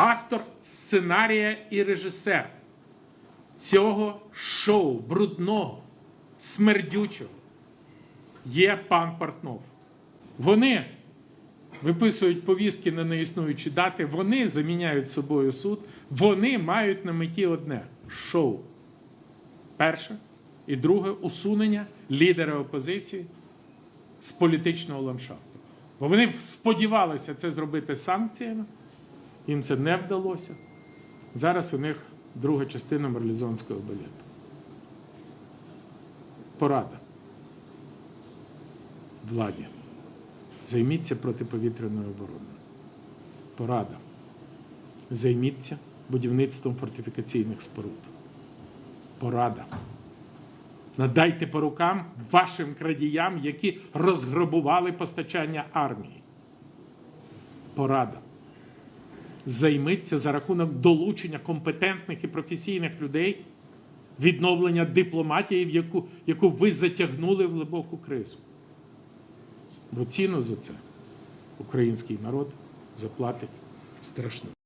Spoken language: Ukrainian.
автор сценарія і режисер цього шоу брудного, смердючого є пан Портнов. Вони виписують повістки на неіснуючі дати, вони заміняють собою суд, вони мають на меті одне шоу. Перше і друге усунення лідера опозиції з політичного ландшафту. Бо вони сподівалися це зробити санкціями, їм це не вдалося. Зараз у них друга частина марлізонського балету. Порада владі. Займіться протиповітряною обороною. Порада. Займіться будівництвом фортифікаційних споруд. Порада. Надайте по рукам вашим крадіям, які розграбували постачання армії. Порада. Займіться за рахунок долучення компетентних і професійних людей відновлення дипломатії, в яку, яку ви затягнули в глибоку кризу. Бо ціну за це український народ заплатить страшно.